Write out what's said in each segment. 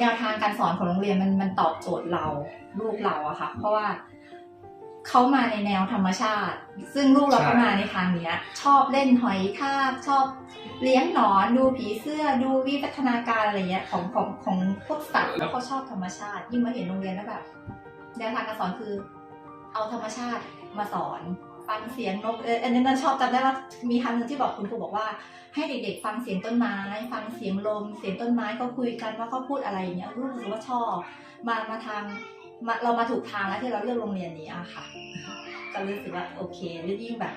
แนวทางการสอนของโรงเรียนมันมันตอบโจทย์เราลูกเราอะค่ะ เพราะว่าเขามาในแนวธรรมชาติ ซึ่งลูกเราก็มาในทางเนี้ย ชอบเล่นหอยทากชอบเลี้ยงหนอนดูผีเสื้อดูวิวัฒนาการอะไรเงี้ยของของของพวกสัตว์แล้วเขาชอบธรรมชาติยิ่งมาเห็นโรงเรียนแล้วแบบแนวทางการสอนคือ เอาธรรมชาติมาสอน ฟังเสียงนกเอออันนี้นันชอบจำได้ว่ามีครั้งหนึ่งที่บอกคุณครูบอกว่า ให้เด็กๆ ฟังเสียงต้นไม้ ฟังเสียงลม เสียงต้นไม้ก็คุยกันว่าเขาพูดอะไรอย่างเงี้ยรู้สึกว่าชอบมามาทางมาเรามาถูกทางแล้วที่เราเลือกโรงเรียนนี้อะค่ะ ก็รู้สึกว่าโอเคแล้วยิ่งแบบ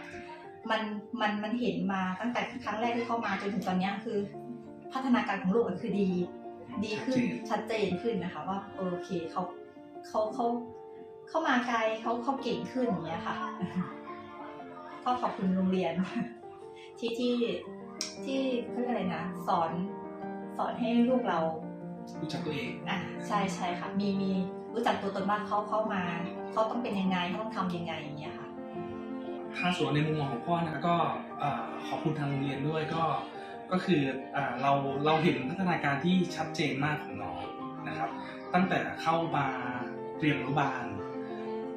มันมันมันเห็นมาตั้งแต่ครั้งแรกที่เข้ามาจนถึงตอนเนี้ยคือ พัฒนาการของลูกมันคือดี ดีขึ้นชัดเจนขึ้นนะคะ ว่าโอเคเขาเขาเขาเข้ามาไกลเขาเขาเก่งขึ้นอย่างเงี้ยค่ะ ก็ขอบคุณโรงเรียน ที่ที่ที่เขาเรียกอะไรนะสอนสอนให้ลูกเรารู้จักตัวเองอะใช่ใช่ค่ะ มีมีรู้จักตัวตนว่าเขาเข้ามาเขาต้องเป็นยังไงเขาต้องทำยังไงอย่างเงี้ยค่ะถ้าส่วนในมุมมองของพ่อนะก็อ่าขอบคุณทางโรงเรียนด้วยก็ก็คืออ่าเราเราเห็นพัฒนาการที่ชัดเจนมากของน้องนะครับ ตั้งแต่เข้ามาเรียนอนุบาล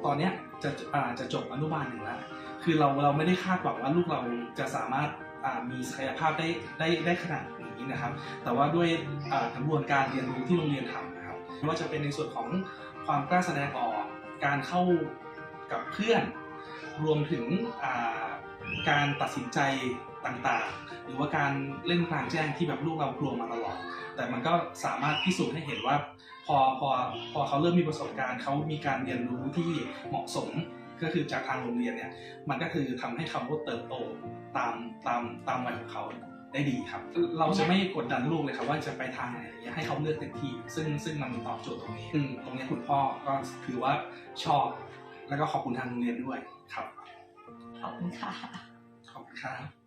ตอนเนี้ยจะอ่าจะจบอนุบาลหนึ่งแล้ว คือเราเราไม่ได้คาดหวังว่าลูกเราจะสามารถมีศักยภาพได้ได้ได้ขนาดนี้นะครับ แต่ว่าด้วยกระบวนการเรียนรู้ที่โรงเรียนทำนะครับไม่ว่าจะเป็นในส่วนของความกล้าแสดงออกการเข้ากับเพื่อน รวมถึงการตัดสินใจต่างๆ หรือว่าการเล่นกลางแจ้งที่แบบลูกเรากลัวมาตลอด แต่มันก็สามารถพิสูจน์ให้เห็นว่า พอพอพอเขาเริ่มมีประสบการณ์เขามีการเรียนรู้ที่เหมาะสม ก็คือจากทางโรงเรียนเนี่ยมันก็คือทำให้เขาเติบโตตามตามตามวัยของเขาได้ดีครับ เราจะไม่กดดันลูกเลยครับว่าจะไปทางไหนอย่างเงี้ยให้เขาเลือกเต็มที่ซึ่งซึ่งมันตอบโจทย์ตรงนี้ซึ่งตรงนี้คุณพ่อก็ถือว่าชอบ แล้วก็ขอบคุณทางโรงเรียนด้วยครับ ขอบคุณค่ะ ขอบคุณครับ